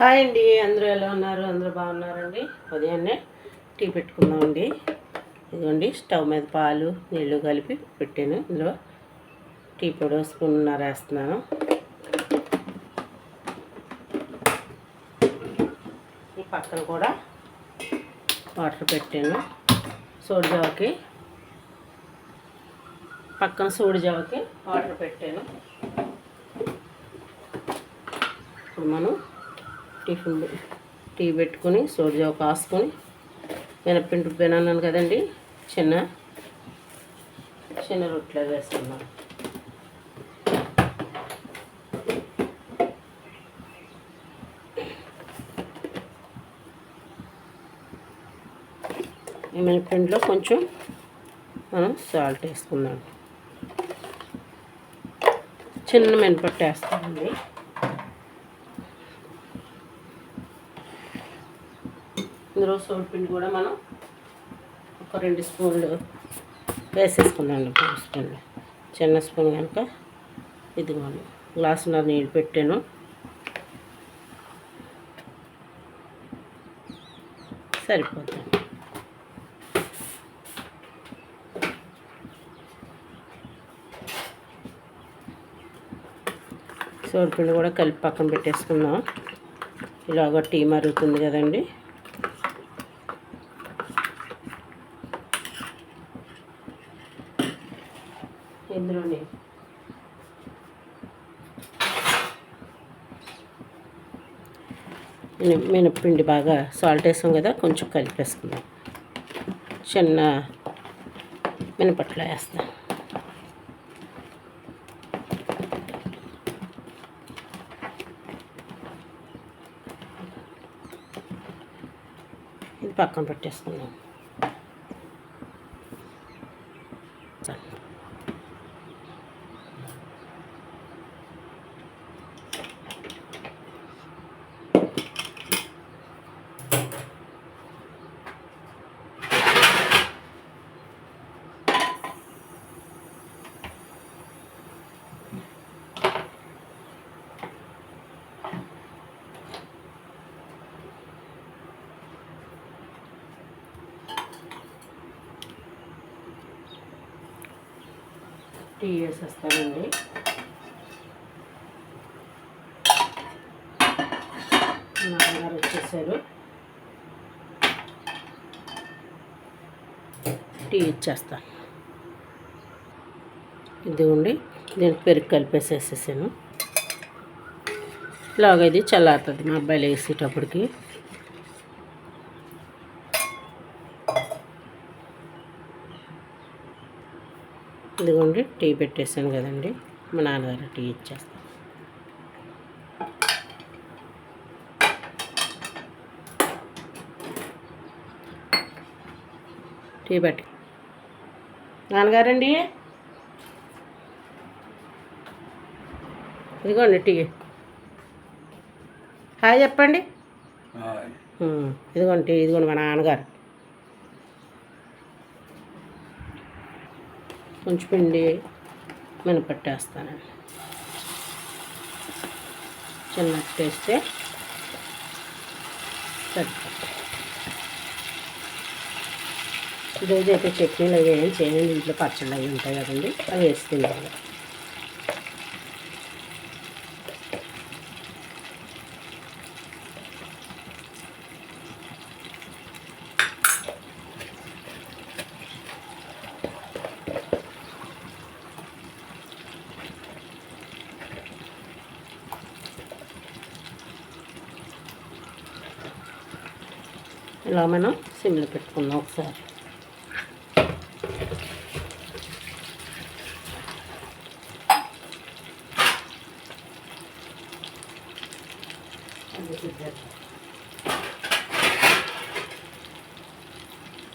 Hi అండి అందరూ ఎలా ఉన్నారు? అందరూ బాగున్నారండి? ఉదయాన్నే టీ పెట్టుకుందామండి. ఇదిగోండి స్టవ్ మీద పాలు నీళ్ళు కలిపి పెట్టాను. ఇందులో టీ పొడి ఓ స్పూన్నర వేస్తున్నాను. ఈ పక్కన కూడా వాటర్ పెట్టాను. సోడి జావకి పక్కన సోడి జావకి వాటర్ పెట్టాను. ఇప్పుడు మనం టిఫిన్ టీ పెట్టుకొని సోడిజా కాసుకొని మినప్పిండి పెనన్నాను కదండి చిన్న చిన్న రొట్టెలు వేస్తున్నాను ఈ మినప్పిండిలో కొంచెం మనం సాల్ట్ వేసుకుందాం. చిన్న మినపట్టు వేస్తామండి ఇందులో సోడిపిండి కూడా మనం ఒక రెండు స్పూన్లు వేసేసుకున్నాను స్పూన్లు. చిన్న స్పూన్ కనుక ఇదిగోండి. గ్లాసున్నర నీళ్ళు పెట్టాను. సరిపోతుంది. సోడిపిండి కూడా కలిపి పక్కన పెట్టేసుకున్నాం ఇలాగ టీ మరుగుతుంది కదండి. ఇందులోనే. మిన- మినప్పిండి బాగా సాల్ట్ వేసాం కదా కొంచెం కలిపేసుకుందాం. చిన్న మినపట్లో వేస్తాం. ఇది పక్కన పెట్టేసుకుందాం. టీ వేసేస్తానండి నాన్నగారు వచ్చేసారు. టీ ఇచ్చేస్తా. ఇదిగోండి దీనికి పెరుగు కలిపేసేసేసాను. ఇలాగ ఇది చల్లారుతుంది మా అబ్బాయిలు వేసేటప్పటికి. ఇదిగోండి టీ పెట్టేసాను కదండి. మా నాన్నగారు టీ ఇచ్చేస్తాను టీ పెట్టి. నాన్నగారండి. ఇదిగోండి టీ. హాయ్ చెప్పండి. ఇదిగోండి టీ ఇదిగోండి మా నాన్నగారు. కొంచెం పిండి మినపట్టేస్తానండి చిన్నట్టు వేస్తే సరిపోతుంది. ఈరోజు అయితే చట్నీలు అవి ఏం చేయండి ఇంట్లో పచ్చళ్ళు అవి ఉంటాయి కదండి అవి వేసి తినాలి ఇలా మనం సిమ్లో పెట్టుకుందాం ఒకసారి.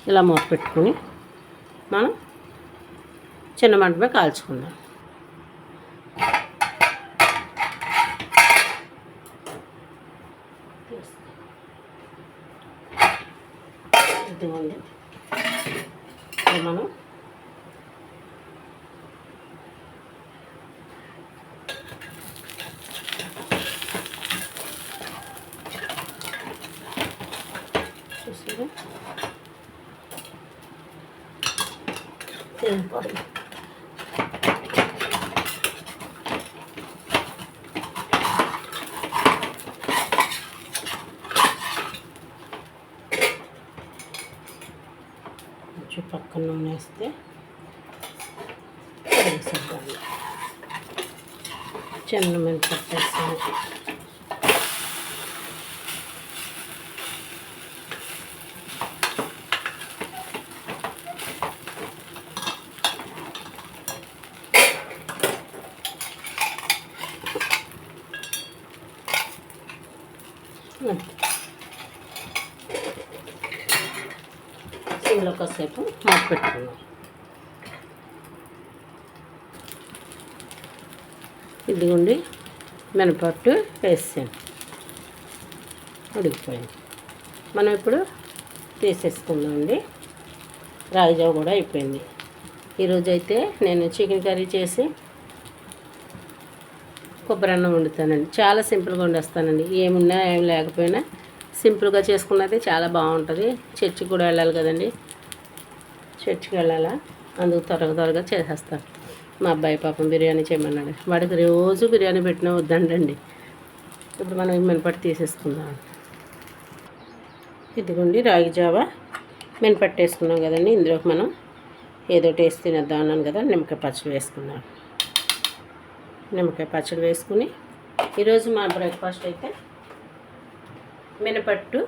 ఇలా మూత పెట్టుకుని మనం చిన్న మంటమే కాల్చుకుందాం. ఇదిగోండి. మనం చూసారా? తెలుపు కొంచెం పక్కన నూనె వేస్తే వేసేద్దాం చిన్న మిరపకాయ వేస్తాను. సిమ్లో కాసేపు మూత పెట్టుకున్నాం ఇదిగోండి మినపట్టు వేసాను. ఉడికిపోయింది. మనం ఇప్పుడు తీసేసుకుందామండి. రాగిజావ కూడా అయిపోయింది. ఈరోజు అయితే నేను చికెన్ కర్రీ చేసి కొబ్బరి అన్నం వండుతానండి. చాలా సింపుల్గా వండేస్తానండి. ఏమున్నా ఏం లేకపోయినా సింపుల్గా చేసుకున్నది చాలా బాగుంటుంది. చర్చికి కూడా వెళ్ళాలి కదండి. చర్చికి వెళ్ళాలా? అందుకు త్వరగా త్వరగా చేసేస్తాను మా అబ్బాయి పాపం బిర్యానీ చేయమన్నాడు. వాడికి రోజు బిర్యానీ పెట్టినా వద్దండి ఇప్పుడు మనం మినపట్టు తీసేసుకుందాం. ఇదిగోండి రాగి జావా. మినపట్టు వేసుకున్నాం కదండి. ఇందులోకి మనం ఏదో టేస్ట్ తినేద్దాం అన్నాను కదా. నిమ్మకాయ పచ్చడి వేసుకున్నాం నిమ్మకాయ పచ్చడి వేసుకుని ఈరోజు మా బ్రేక్ఫాస్ట్ అయితే మినపట్టు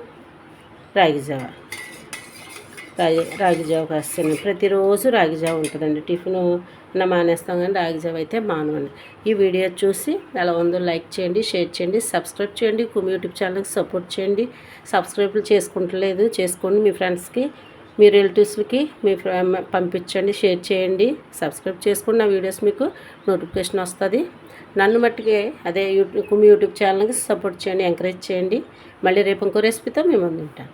రాగి జావా. రాగి రాగిజావ కాస్తాను. ప్రతిరోజు రాగిజావ ఉంటుందండి. టిఫిన్ నా మానేస్తాం కానీ రాగి జావ అయితే మానవండి. ఈ వీడియో చూసి ఎలా ఉందో లైక్ చేయండి షేర్ చేయండి సబ్స్క్రైబ్ చేయండి కుమి యూట్యూబ్ ఛానల్కి సపోర్ట్ చేయండి. సబ్స్క్రైబ్లు చేసుకుంటలేదు చేసుకోండి మీ ఫ్రెండ్స్కి మీ రిలేటివ్స్కి మీ పంపించండి షేర్ చేయండి సబ్స్క్రైబ్ చేసుకోండి. నా వీడియోస్ మీకు నోటిఫికేషన్ వస్తుంది. నన్ను మట్టుకే అదే యూట్యూబ్ కుమి యూట్యూబ్ ఛానల్కి సపోర్ట్ చేయండి ఎంకరేజ్ చేయండి. మళ్ళీ రేపు ఇంకో రెసిపీతో మేము ముందు ఉంటాను.